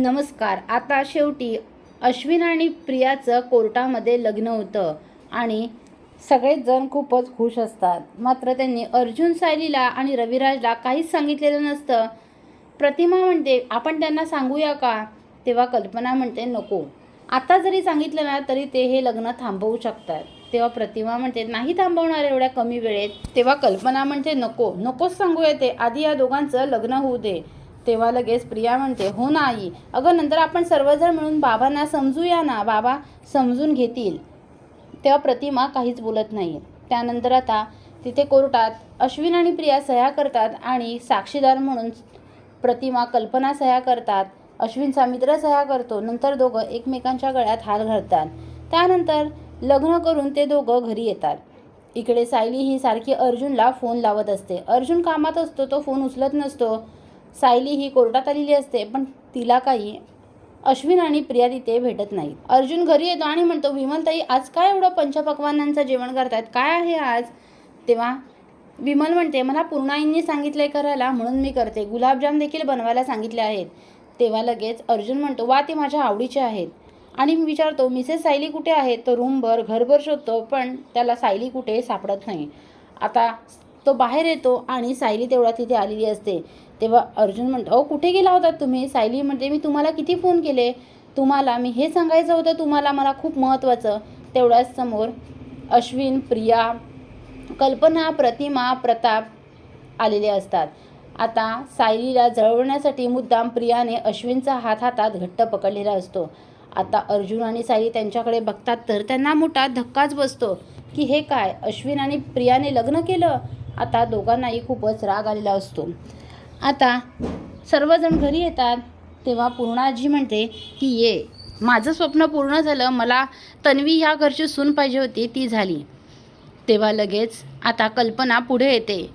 नमस्कार. आता शेवटी अश्विन आणि प्रियाचं कोर्टामध्ये लग्न होतं आणि सगळेच जण खूपच खुश असतात. मात्र त्यांनी अर्जुन सायलीला आणि रविराजला काहीच सांगितलेलं नसतं. प्रतिमा म्हणते आपण त्यांना सांगूया का? तेव्हा कल्पना म्हणते नको. आता जरी सांगितलं ना तरी ते हे लग्न थांबवू शकतात. तेव्हा प्रतिमा म्हणते नाही थांबवणार एवढ्या कमी वेळेत. तेव्हा कल्पना म्हणते नको नकोच सांगूया ते. आधी या दोघांचं लग्न होऊ दे. तेव्हा लगेच प्रिया म्हणते हो ना आई. अगं नंतर आपण सर्वजण मिळून बाबांना समजूया ना. बाबा समजून घेतील. तेव्हा प्रतिमा काहीच बोलत नाही त्यानंतर आता तिथे कोर्टात अश्विन आणि प्रिया सह्या करतात आणि साक्षीदार म्हणून प्रतिमा कल्पना सह्या करतात. अश्विनचा मित्र सह्या करतो. नंतर दोघं एकमेकांच्या गळ्यात हार घालतात. त्यानंतर लग्न करून ते दोघं घरी येतात. इकडे सायली ही सारखी अर्जुनला फोन लावत असते. अर्जुन कामात असतो तो फोन उचलत नसतो. सायली ही कोर्टात आलेली असते पण तिला काही अश्विन आणि प्रिया तिथे भेटत नाहीत. अर्जुन घरी येतो आणि म्हणतो विमलताई आज काय एवढं पंचपक्वानांचं जेवण करतायत काय आहे आज? तेव्हा विमल म्हणते मला पूर्णाईंनी सांगितलंय करायला म्हणून मी करते. गुलाबजाम देखील बनवायला सांगितले आहेत. तेव्हा लगेच अर्जुन म्हणतो वा ते माझ्या आवडीचे आहेत. आणि मी विचारतो मिसेस सायली कुठे आहेत? तो रूमभर घरभर शोधतो पण त्याला सायली कुठे सापडत नाही. आता तो बाहेर येतो आणि सायली तेवढा तिथे आलेली असते. तेव्हा अर्जुन म्हणतो अहो कुठे गेला होता तुम्ही? सायली म्हणते मी तुम्हाला किती फोन केले? तुम्हाला मी हे सांगायचं होतं तुम्हाला मला खूप महत्त्वाचं. तेवढ्याच समोर अश्विन प्रिया कल्पना प्रतिमा प्रताप आलेले असतात. आता सायलीला जळवण्यासाठी मुद्दाम प्रियाने अश्विनचा हात हातात घट्ट पकडलेला असतो. आता अर्जुन आणि सायली त्यांच्याकडे बघतात तर त्यांना मोठा धक्काच बसतो. की हे काय? अश्विन आणि प्रियाने लग्न केलं? आता दोघांनाही खूपच राग आलेला असतो. आता सर्वजण घरी येतात तेव्हा पूर्णाजी म्हणते की ये माझं स्वप्न पूर्ण झालं मला तन्वी ह्या घरची सून पाहिजे होती ती झाली. तेव्हा लगेच आता कल्पना पुढे येते.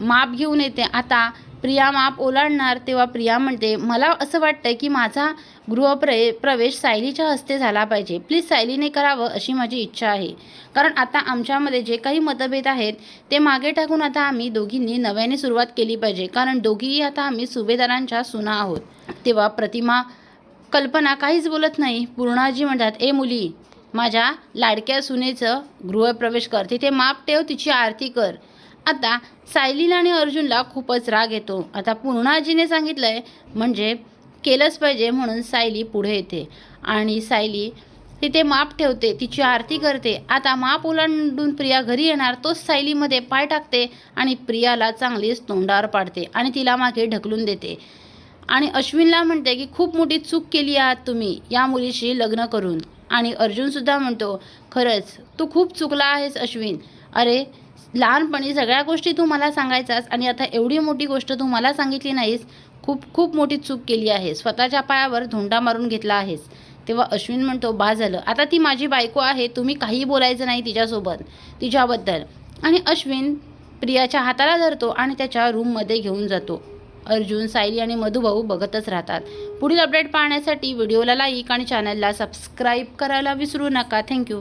माप घेऊन येते. आता प्रिया माप ओलांडणार तेव्हा प्रिया म्हणते मला असं वाटतं की माझा गृहप्रे प्रवेश सायलीच्या हस्ते झाला पाहिजे. प्लीज सायलीने करावं अशी माझी इच्छा आहे. कारण आता आमच्यामध्ये जे काही मतभेद आहेत ते मागे टाकून आता आम्ही दोघींनी नव्याने सुरुवात केली पाहिजे. कारण दोघीही आता आम्ही सुभेदारांच्या सुना आहोत. तेव्हा प्रतिमा कल्पना काहीच बोलत नाही. पूर्णाजी म्हणतात ए मुली माझ्या लाडक्या सुनेचं गृहप्रवेश कर. तिथे माप ठेव तिची आरती कर. आता सायलीला आणि अर्जुनला खूपच राग येतो. आता पूर्णाजीने सांगितलंय म्हणजे केलंच पाहिजे म्हणून सायली पुढे येते. आणि सायली तिथे माप ठेवते तिची आरती करते. आता माप ओलांडून प्रिया घरी येणार तोच सायलीमध्ये पाय टाकते आणि प्रियाला चांगलीच तोंडावर पाडते आणि तिला मागे ढकलून देते. आणि अश्विनला म्हणते की खूप मोठी चूक केली आहात तुम्ही या मुलीशी लग्न करून. आणि अर्जुनसुद्धा म्हणतो खरंच तू खूप चुकला आहेस अश्विन. अरे लहानपणी सगळ्या गोष्टी तू मला सांगायचास आणि आता एवढी मोठी गोष्ट तू मला सांगितली नाहीस खूप खूप मोठी चूक केली आहे स्वतःच्या पायावर धोंडा मारून घेतला आहेस. तेव्हा अश्विन म्हणतो बा झालं. आता ती माझी बायको आहे तुम्ही काही बोलायचं नाही तिच्यासोबत तिच्याबद्दल. आणि अश्विन प्रियाच्या हाताला धरतो आणि त्याच्या रूममध्ये घेऊन जातो. अर्जुन सायली आणि मधुभाऊ बघतच राहतात. पुढील अपडेट पाहण्यासाठी व्हिडिओला लाईक आणि चॅनलला सबस्क्राईब करायला विसरू नका. थँक्यू